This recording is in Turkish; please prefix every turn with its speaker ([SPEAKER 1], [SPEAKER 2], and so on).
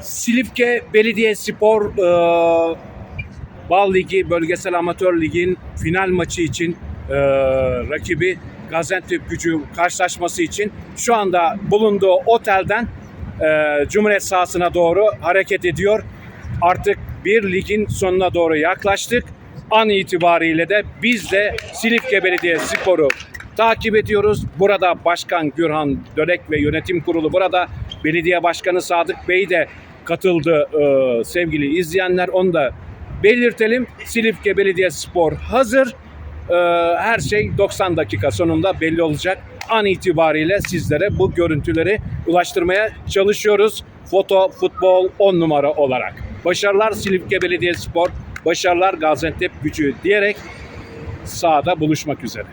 [SPEAKER 1] Silifke Belediyespor e, Bal Ligi Bölgesel Amatör Lig'in final maçı için e, rakibi Gaziantep Gücü karşılaşması için şu anda bulunduğu otelden e, Cumhuriyet sahasına doğru hareket ediyor. Artık bir ligin sonuna doğru yaklaştık. An itibariyle de biz de Silifke Belediyespor'u takip ediyoruz. Burada Başkan Gürhan Dölek ve yönetim kurulu burada. Belediye Başkanı Sadık Bey de katıldı e, sevgili izleyenler. Onu da belirtelim. Silifke Belediyespor hazır. E, her şey 90 dakika sonunda belli olacak. An itibariyle sizlere bu görüntüleri ulaştırmaya çalışıyoruz. Foto Futbol 10 numara olarak. Başarılar Silifke Belediyespor, başarılar Gaziantep Gücü diyerek sahada buluşmak üzere.